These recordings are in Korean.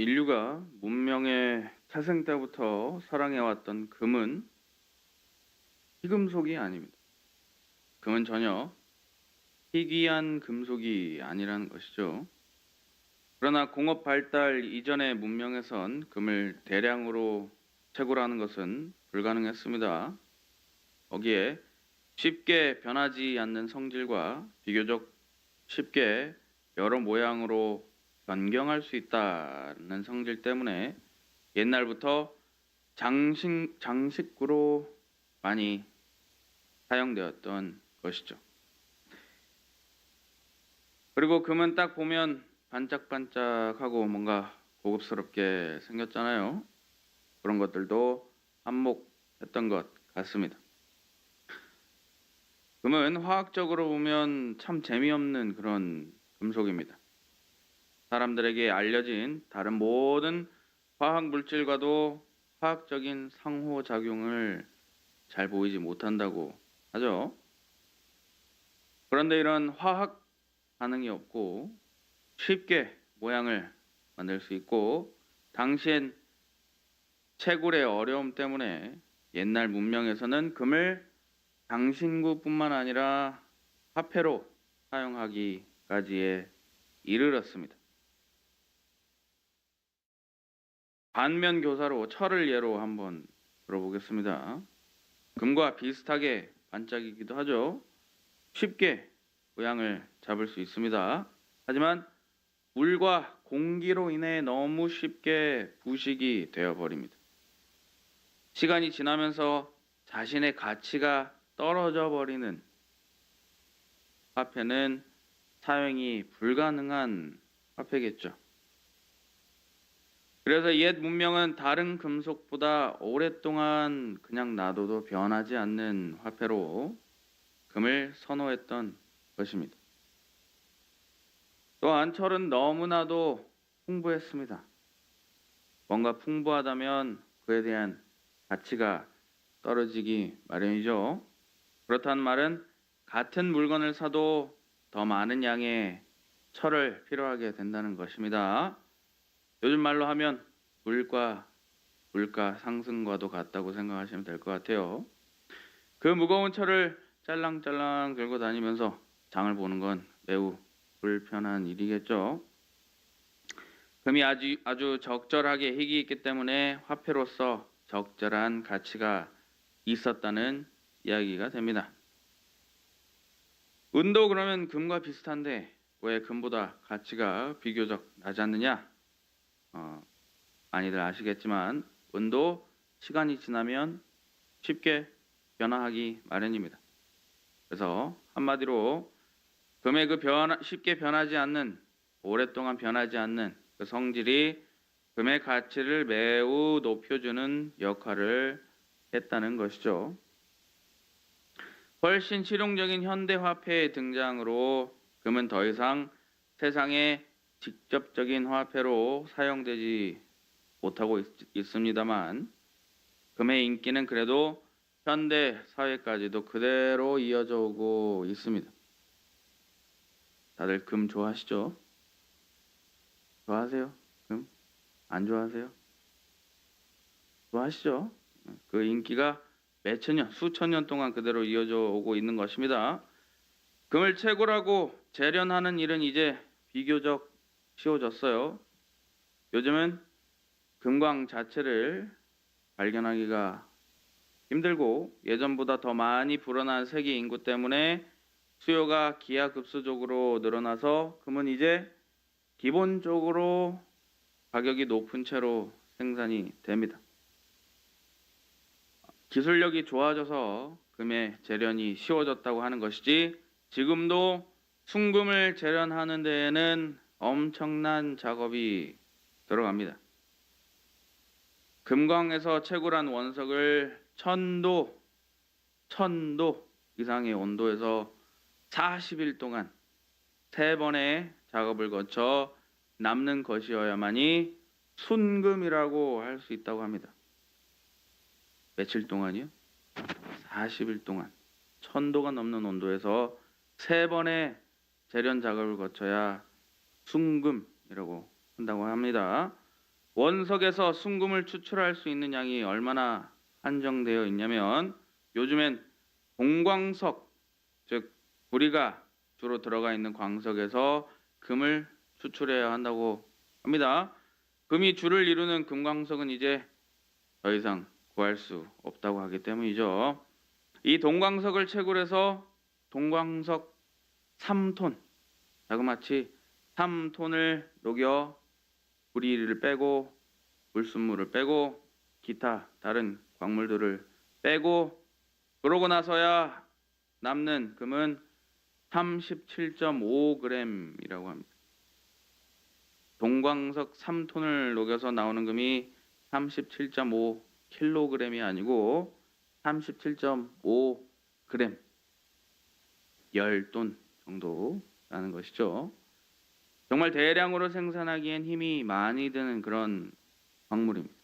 인류가 문명의 태생 때부터 사랑해왔던 금은 희금속이 아닙니다. 금은 전혀 희귀한 금속이 아니라는 것이죠. 그러나 공업 발달 이전의 문명에선 금을 대량으로 채굴하는 것은 불가능했습니다. 거기에 쉽게 변하지 않는 성질과 비교적 쉽게 여러 모양으로 변경할 수 있다는 성질 때문에 옛날부터 장식, 장식구로 많이 사용되었던 것이죠. 그리고 금은 딱 보면 반짝반짝하고 뭔가 고급스럽게 생겼잖아요. 그런 것들도 한몫했던 것 같습니다. 금은 화학적으로 보면 참 재미없는 그런 금속입니다. 사람들에게 알려진 다른 모든 화학 물질과도 화학적인 상호작용을 잘 보이지 못한다고 하죠. 그런데 이런 화학 반응이 없고 쉽게 모양을 만들 수 있고 당시엔 채굴의 어려움 때문에 옛날 문명에서는 금을 장신구뿐만 아니라 화폐로 사용하기까지에 이르렀습니다. 반면 교사로 철을 예로 한번 들어보겠습니다. 금과 비슷하게 반짝이기도 하죠. 쉽게 모양을 잡을 수 있습니다. 하지만 물과 공기로 인해 너무 쉽게 부식이 되어 버립니다. 시간이 지나면서 자신의 가치가 떨어져 버리는 화폐는 사용이 불가능한 화폐겠죠. 그래서 옛 문명은 다른 금속보다 오랫동안 그냥 놔둬도 변하지 않는 화폐로 금을 선호했던 것입니다. 또한 철은 너무나도 풍부했습니다. 뭔가 풍부하다면 그에 대한 가치가 떨어지기 마련이죠. 그렇다는 말은 같은 물건을 사도 더 많은 양의 철을 필요하게 된다는 것입니다. 요즘 말로 하면 물과 물가 상승과도 같다고 생각하시면 될 것 같아요. 그 무거운 철을 짤랑짤랑 들고 다니면서 장을 보는 건 매우 불편한 일이겠죠. 금이 아주 아주 적절하게 희귀 있기 때문에 화폐로서 적절한 가치가 있었다는 이야기가 됩니다. 은도 그러면 금과 비슷한데 왜 금보다 가치가 비교적 않느냐? 어, 많이들 아시겠지만 은도 시간이 지나면 쉽게 변화하기 마련입니다. 그래서 한마디로 금의 그 변화, 쉽게 변하지 않는 오랫동안 변하지 않는 그 성질이 금의 가치를 매우 높여주는 역할을 했다는 것이죠. 훨씬 실용적인 현대 화폐의 등장으로 금은 더 이상 세상의 직접적인 화폐로 사용되지 못하고 있, 있습니다만 금의 인기는 그래도 현대 사회까지도 그대로 이어져 오고 있습니다. 다들 금 좋아하시죠? 좋아하세요? 금? 안 좋아하세요? 좋아하시죠? 그 인기가 몇천 년, 수천 년 동안 그대로 이어져 오고 있는 것입니다. 금을 채굴하고 재련하는 일은 이제 비교적 쉬워졌어요. 요즘은 금광 자체를 발견하기가 힘들고 예전보다 더 많이 불어난 세계 인구 때문에 수요가 기하급수적으로 늘어나서 금은 이제 기본적으로 가격이 높은 채로 생산이 됩니다. 기술력이 좋아져서 금의 재련이 쉬워졌다고 하는 것이지 지금도 순금을 재련하는 데에는 엄청난 작업이 들어갑니다. 금광에서 채굴한 원석을 천도, 천도 이상의 온도에서 40일 동안 세 번의 작업을 거쳐 남는 것이어야만이 순금이라고 할 수 있다고 합니다. 며칠 동안이요? 40일 동안 천도가 넘는 온도에서 세 번의 재련 작업을 거쳐야 순금이라고 한다고 합니다. 원석에서 순금을 추출할 수 있는 양이 얼마나 한정되어 있냐면 요즘엔 동광석 즉 구리가 주로 들어가 있는 광석에서 금을 추출해야 한다고 합니다. 금이 주를 이루는 금광석은 이제 더 이상 구할 수 없다고 하기 때문이죠. 이 동광석을 채굴해서 동광석 3톤 자그마치 3톤을 녹여 구리를 빼고 불순물을 빼고 기타 다른 광물들을 빼고 그러고 나서야 남는 금은 37.5g이라고 합니다. 동광석 3톤을 녹여서 나오는 금이 37.5kg이 아니고 37.5g 10돈 정도라는 것이죠. 정말 대량으로 생산하기엔 힘이 많이 드는 그런 광물입니다.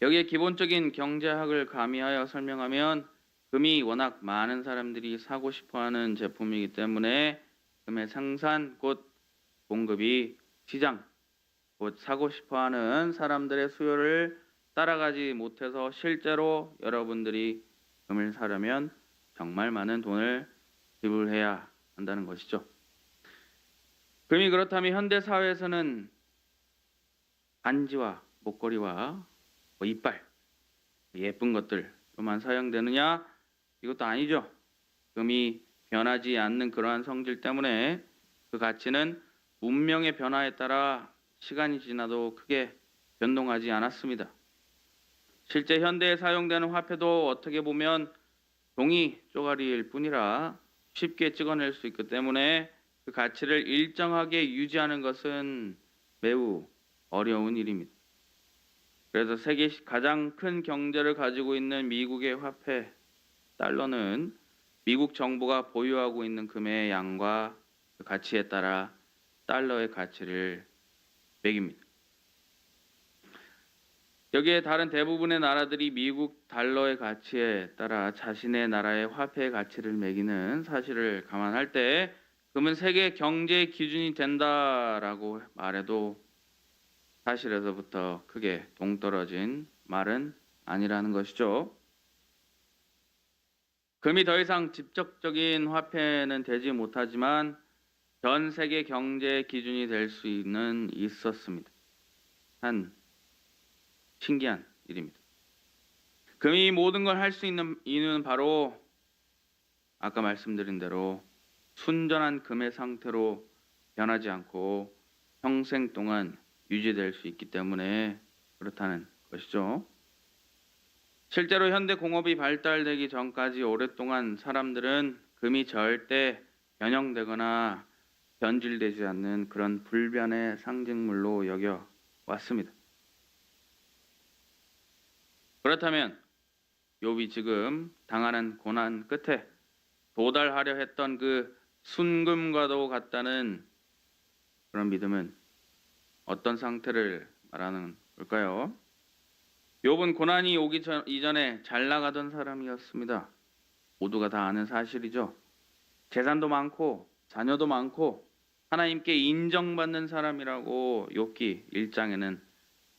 여기에 기본적인 경제학을 가미하여 설명하면 금이 워낙 많은 사람들이 사고 싶어하는 제품이기 때문에 금의 생산 곧 공급이 시장 곧 사고 싶어하는 사람들의 수요를 따라가지 못해서 실제로 여러분들이 금을 사려면 정말 많은 돈을 지불해야 한다는 것이죠. 금이 그렇다면 현대 사회에서는 반지와 목걸이와 뭐 이빨 예쁜 것들로만 사용되느냐 이것도 아니죠. 금이 변하지 않는 그러한 성질 때문에 그 가치는 문명의 변화에 따라 시간이 지나도 크게 변동하지 않았습니다. 실제 현대에 사용되는 화폐도 어떻게 보면 종이 쪼가리일 뿐이라 쉽게 찍어낼 수 있기 때문에 그 가치를 일정하게 유지하는 것은 매우 어려운 일입니다. 그래서 세계 가장 큰 경제를 가지고 있는 미국의 화폐 달러는 미국 정부가 보유하고 있는 금의 양과 그 가치에 따라 달러의 가치를 매깁니다. 여기에 다른 대부분의 나라들이 미국 달러의 가치에 따라 자신의 나라의 화폐의 가치를 매기는 사실을 감안할 때 금은 세계 경제의 기준이 된다라고 말해도 사실에서부터 크게 동떨어진 말은 아니라는 것이죠. 금이 더 이상 직접적인 화폐는 되지 못하지만 전 세계 경제의 기준이 될 수 있는 있었습니다. 한 신기한 일입니다. 금이 모든 걸 할 수 있는 이유는 바로 아까 말씀드린 대로 순전한 금의 상태로 변하지 않고 평생 동안 유지될 수 있기 때문에 그렇다는 것이죠. 실제로 현대 공업이 발달되기 전까지 오랫동안 사람들은 금이 절대 변형되거나 변질되지 않는 그런 불변의 상징물로 여겨 왔습니다. 그렇다면 욥이 지금 당하는 고난 끝에 도달하려 했던 그 순금과도 같다는 그런 믿음은 어떤 상태를 말하는 걸까요? 욥은 고난이 오기 전, 이전에 잘 나가던 사람이었습니다. 모두가 다 아는 사실이죠. 재산도 많고 자녀도 많고 하나님께 인정받는 사람이라고 욥기 1장에는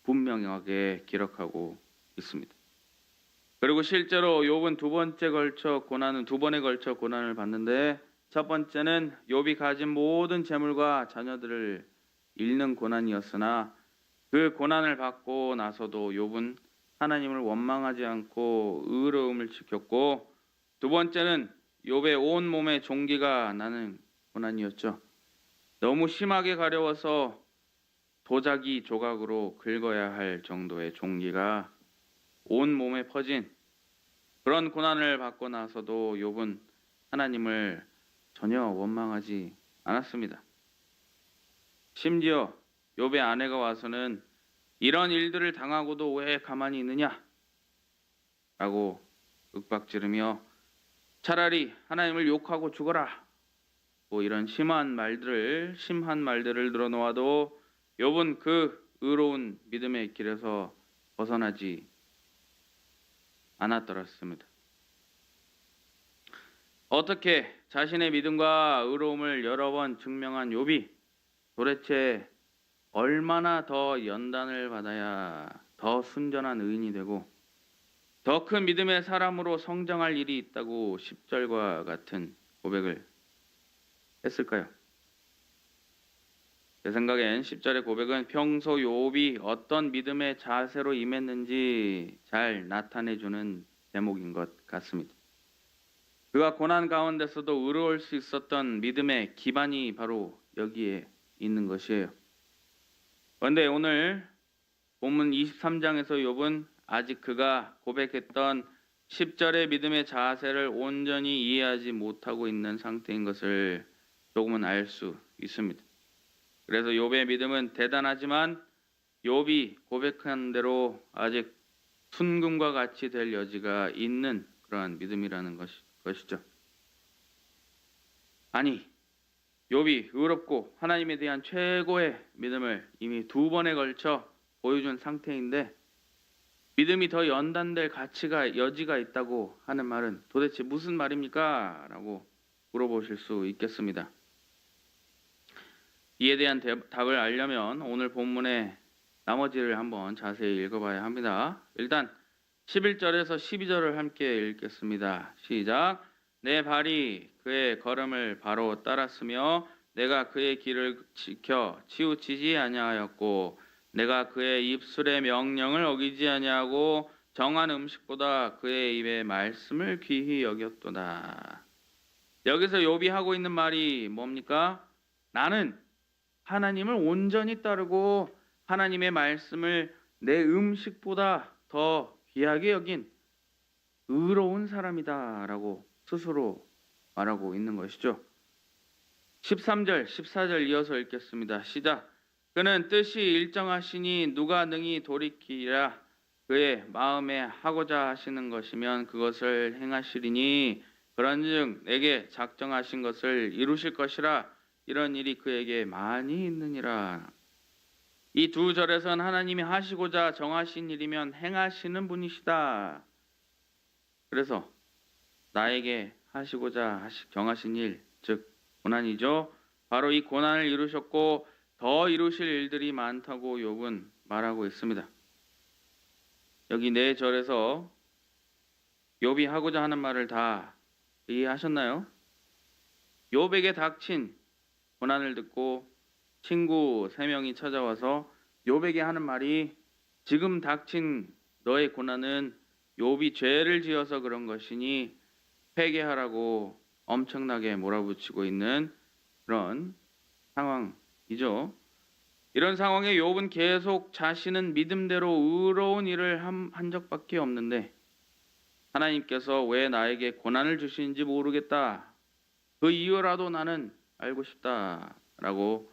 분명하게 기록하고 있습니다. 그리고 실제로 욥은 두 번째 걸쳐 고난은 두 번에 걸쳐 고난을 받는데 첫 번째는 욥이 가진 모든 재물과 자녀들을 잃는 고난이었으나 그 고난을 받고 나서도 욥은 하나님을 원망하지 않고 의로움을 지켰고 두 번째는 욥의 온 몸에 종기가 나는 고난이었죠. 너무 심하게 가려워서 도자기 조각으로 긁어야 할 정도의 종기가 온 몸에 퍼진 그런 고난을 받고 나서도 욥은 하나님을 전혀 원망하지 않았습니다. 심지어 욥의 아내가 와서는 이런 일들을 당하고도 왜 가만히 있느냐? 라고 윽박지르며 차라리 하나님을 욕하고 죽어라. 뭐 이런 심한 말들을 심한 말들을 늘어놓아도 욥은 그 의로운 믿음의 길에서 벗어나지 않았더랬습니다. 어떻게 자신의 믿음과 의로움을 여러 번 증명한 욥이 도대체 얼마나 더 연단을 받아야 더 순전한 의인이 되고 더 큰 믿음의 사람으로 성장할 일이 있다고 10절과 같은 고백을 했을까요? 제 생각엔 10절의 고백은 평소 욥이 어떤 믿음의 자세로 임했는지 잘 나타내주는 대목인 것 같습니다. 그가 고난 가운데서도 의로울 수 있었던 믿음의 기반이 바로 여기에 있는 것이에요. 그런데 오늘 본문 23장에서 욥은 아직 그가 고백했던 10절의 믿음의 자세를 온전히 이해하지 못하고 있는 상태인 것을 조금은 알 수 있습니다. 그래서 욥의 믿음은 대단하지만 욥이 고백한 대로 아직 순금과 같이 될 여지가 있는 그러한 믿음이라는 것이, 것이죠. 아니, 욥이 의롭고 하나님에 대한 최고의 믿음을 이미 두 번에 걸쳐 보여준 상태인데 믿음이 더 연단될 가치가 여지가 있다고 하는 말은 도대체 무슨 말입니까? 라고 물어보실 수 있겠습니다. 이에 대한 대- 답을 알려면 오늘 본문의 나머지를 한번 자세히 읽어봐야 합니다. 일단 11절에서 12절을 함께 읽겠습니다. 시작. 내 발이 그의 걸음을 바로 따랐으며 내가 그의 길을 지켜 치우치지 아니하였고 내가 그의 입술의 명령을 어기지 아니하고 정한 음식보다 그의 입의 말씀을 귀히 여겼도다. 여기서 욥이 하고 있는 말이 뭡니까? 나는 하나님을 온전히 따르고 하나님의 말씀을 내 음식보다 더 귀하게 여긴 의로운 사람이다라고 스스로 말하고 있는 것이죠. 13절, 14절 이어서 읽겠습니다. 시작. 그는 뜻이 일정하시니 누가 능히 돌이키라 그의 마음에 하고자 하시는 것이면 그것을 행하시리니 그런즉 내게 작정하신 것을 이루실 것이라 이런 일이 그에게 많이 있느니라. 이 두 절에선 하나님이 하시고자 정하신 일이면 행하시는 분이시다. 그래서 나에게 하시고자 하시, 정하신 일, 즉 고난이죠. 바로 이 고난을 이루셨고 더 이루실 일들이 많다고 욥은 말하고 있습니다. 여기 네 절에서 욥이 하고자 하는 말을 다 이해하셨나요? 욥에게 닥친 고난을 듣고 친구 세 명이 찾아와서 욥에게 하는 말이 지금 닥친 너의 고난은 욥이 죄를 지어서 그런 것이니 회개하라고 엄청나게 몰아붙이고 있는 그런 상황이죠. 이런 상황에 욥은 계속 자신은 믿음대로 의로운 일을 한, 한 적밖에 없는데 하나님께서 왜 나에게 고난을 주시는지 모르겠다. 그 이유라도 나는 알고 싶다라고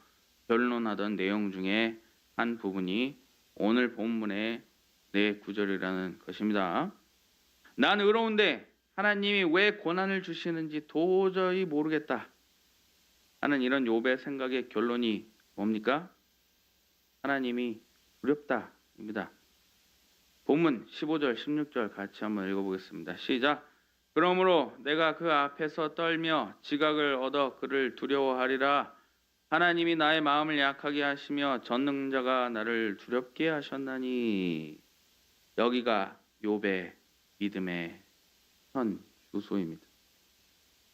변론하던 내용 중에 한 부분이 오늘 본문의 네 구절이라는 것입니다. 난 의로운데 하나님이 왜 고난을 주시는지 도저히 모르겠다. 하는 이런 욥의 생각의 결론이 뭡니까? 하나님이 두렵다입니다. 본문 15절, 16절 같이 한번 읽어보겠습니다. 시작. 그러므로 내가 그 앞에서 떨며 지각을 얻어 그를 두려워하리라. 하나님이 나의 마음을 약하게 하시며 전능자가 나를 두렵게 하셨나니 여기가 욥의 믿음의 현 주소입니다.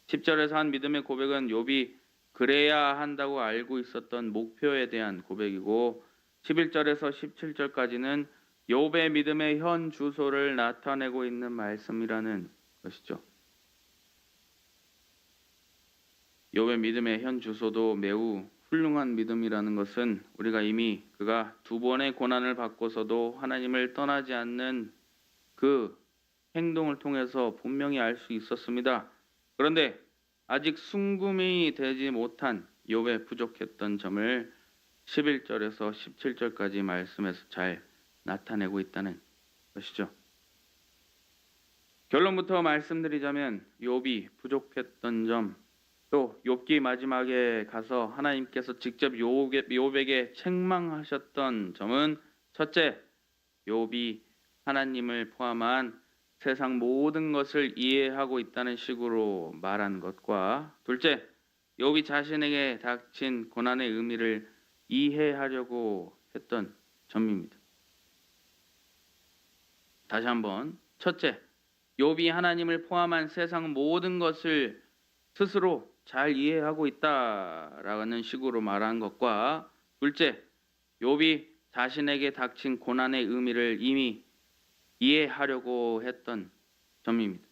10절에서 한 믿음의 고백은 욥이 그래야 한다고 알고 있었던 목표에 대한 고백이고 11절에서 17절까지는 욥의 믿음의 현 주소를 나타내고 있는 말씀이라는 것이죠. 욥의 믿음의 현 주소도 매우 훌륭한 믿음이라는 것은 우리가 이미 그가 두 번의 고난을 받고서도 하나님을 떠나지 않는 그 행동을 통해서 분명히 알 수 있었습니다. 그런데 아직 순금이 되지 못한 욥의 부족했던 점을 11절에서 17절까지 말씀에서 잘 나타내고 있다는 것이죠. 결론부터 말씀드리자면 욥이 부족했던 점, 또 욥기 마지막에 가서 하나님께서 직접 욥에- 욥에게 책망하셨던 점은 첫째, 욥이 하나님을 포함한 세상 모든 것을 이해하고 있다는 식으로 말한 것과 둘째, 욥이 자신에게 닥친 고난의 의미를 이해하려고 했던 점입니다. 다시 한번 첫째, 욥이 하나님을 포함한 세상 모든 것을 스스로 잘 이해하고 있다라는 식으로 말한 것과 둘째, 욥이 자신에게 닥친 고난의 의미를 이미 이해하려고 했던 점입니다.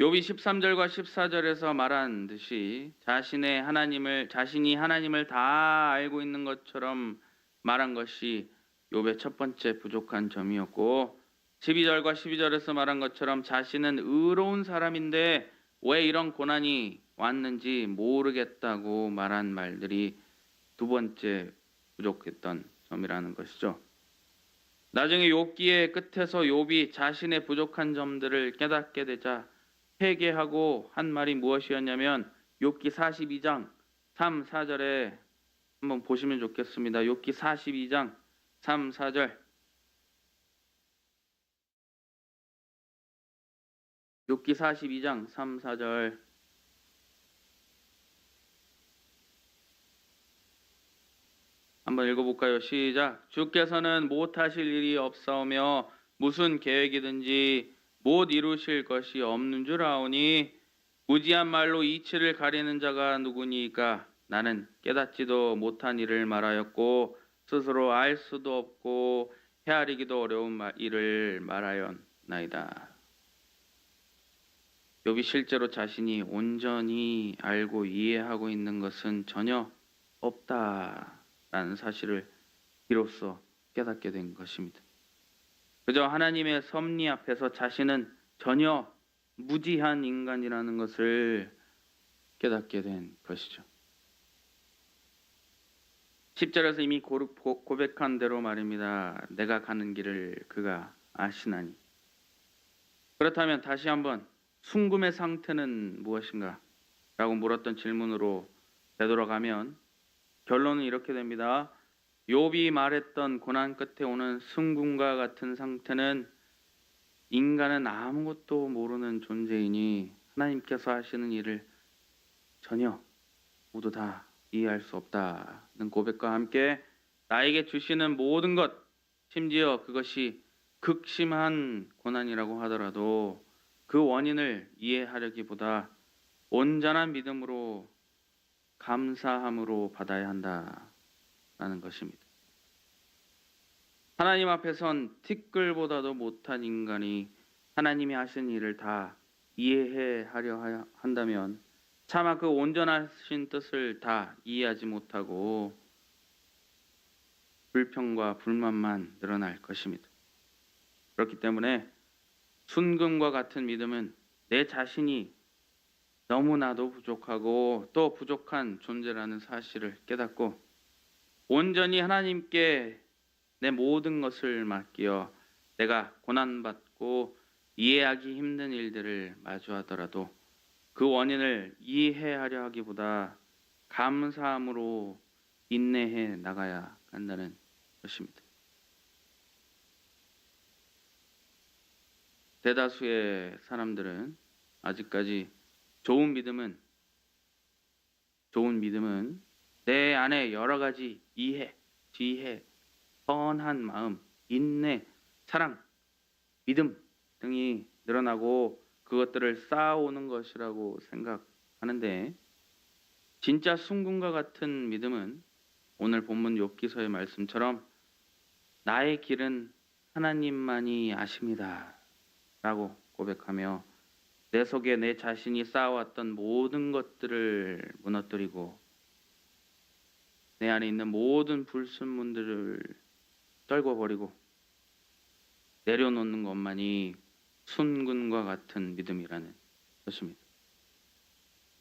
욥이 13절과 14절에서 말한 듯이 자신의 하나님을 자신이 하나님을 다 알고 있는 것처럼 말한 것이 욥의 첫 번째 부족한 점이었고 12절과 12절에서 말한 것처럼 자신은 의로운 사람인데 왜 이런 고난이 왔는지 모르겠다고 말한 말들이 두 번째 부족했던 점이라는 것이죠. 나중에 욥기의 끝에서 욥이 자신의 부족한 점들을 깨닫게 되자 회개하고 한 말이 무엇이었냐면 욥기 42장 3, 4절에 한번 보시면 좋겠습니다. 욥기 42장 3, 4절 욥기 42장 3, 4절 한번 읽어볼까요? 시작. 주께서는 못하실 일이 없사오며 무슨 계획이든지 못 이루실 것이 없는 줄 아오니 무지한 말로 이치를 가리는 자가 누구니까 나는 깨닫지도 못한 일을 말하였고 스스로 알 수도 없고 헤아리기도 어려운 말- 일을 말하였나이다. 욥이 실제로 자신이 온전히 알고 이해하고 있는 것은 전혀 없다라는 사실을 비로소 깨닫게 된 것입니다. 그저 하나님의 섭리 앞에서 자신은 전혀 무지한 인간이라는 것을 깨닫게 된 것이죠. 10절에서 이미 고백한 대로 말입니다. 내가 가는 길을 그가 아시나니. 그렇다면 다시 한번 순금의 상태는 무엇인가? 라고 물었던 질문으로 되돌아가면 결론은 이렇게 됩니다. 욥이 말했던 고난 끝에 오는 순금과 같은 상태는 인간은 아무것도 모르는 존재이니 하나님께서 하시는 일을 전혀 모두 다 이해할 수 없다는 고백과 함께 나에게 주시는 모든 것, 심지어 그것이 극심한 고난이라고 하더라도 그 원인을 이해하려기보다 온전한 믿음으로 감사함으로 받아야 한다라는 것입니다. 하나님 앞에선 티끌보다도 못한 인간이 하나님이 하신 일을 다 이해해 하려 하- 한다면 차마 그 온전하신 뜻을 다 이해하지 못하고 불평과 불만만 늘어날 것입니다. 그렇기 때문에 순금과 같은 믿음은 내 자신이 너무나도 부족하고 또 부족한 존재라는 사실을 깨닫고 온전히 하나님께 내 모든 것을 맡기어 내가 고난받고 이해하기 힘든 일들을 마주하더라도 그 원인을 이해하려 하기보다 감사함으로 인내해 나가야 한다는 것입니다. 대다수의 사람들은 아직까지 좋은 믿음은 좋은 믿음은 내 안에 여러 가지 이해, 지혜, 선한 마음, 인내, 사랑, 믿음 등이 늘어나고 그것들을 쌓아오는 것이라고 생각하는데 진짜 순금과 같은 믿음은 오늘 본문 욥기서의 말씀처럼 나의 길은 하나님만이 아십니다. 라고 고백하며 내 속에 내 자신이 쌓아왔던 모든 것들을 무너뜨리고 내 안에 있는 모든 불순물들을 떨궈버리고 내려놓는 것만이 순근과 같은 믿음이라는 것입니다.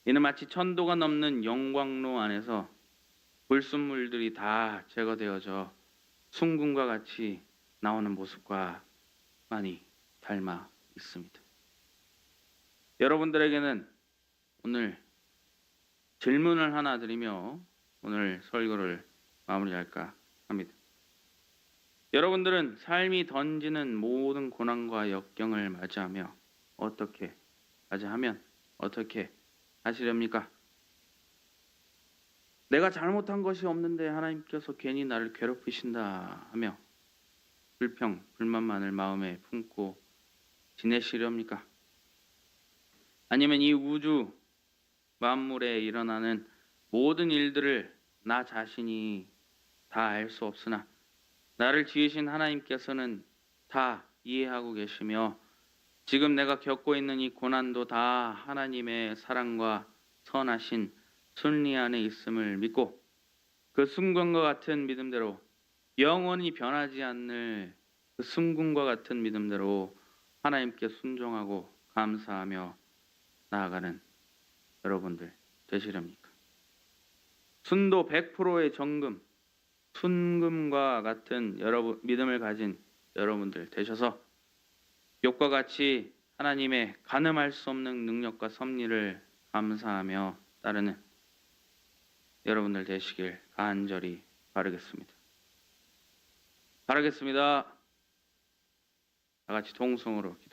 이는 마치 천도가 넘는 영광로 안에서 불순물들이 다 제거되어져 순금과 같이 나오는 모습과 많이 닮아 있습니다. 여러분들에게는 오늘 질문을 하나 드리며 오늘 설교를 마무리할까 합니다. 여러분들은 삶이 던지는 모든 고난과 역경을 맞이하며 어떻게 맞이하면 어떻게 하시렵니까? 내가 잘못한 것이 없는데 하나님께서 괜히 나를 괴롭히신다 하며 불평, 불만만을 마음에 품고 지내시렵니까? 아니면 이 우주 만물에 일어나는 모든 일들을 나 자신이 다 알 수 없으나 나를 지으신 하나님께서는 다 이해하고 계시며 지금 내가 겪고 있는 이 고난도 다 하나님의 사랑과 선하신 순리 안에 있음을 믿고 그 순간과 같은 믿음대로 영원히 변하지 않는 그 순금과 같은 믿음대로 하나님께 순종하고 감사하며 나아가는 여러분들 되시렵니까? 순도 100%의 정금, 순금과 같은 여러분 믿음을 가진 여러분들 되셔서 욕과 같이 하나님의 가늠할 수 없는 능력과 섭리를 감사하며 따르는 여러분들 되시길 간절히 바르겠습니다. 바르겠습니다. 다 같이 동성으로 기도.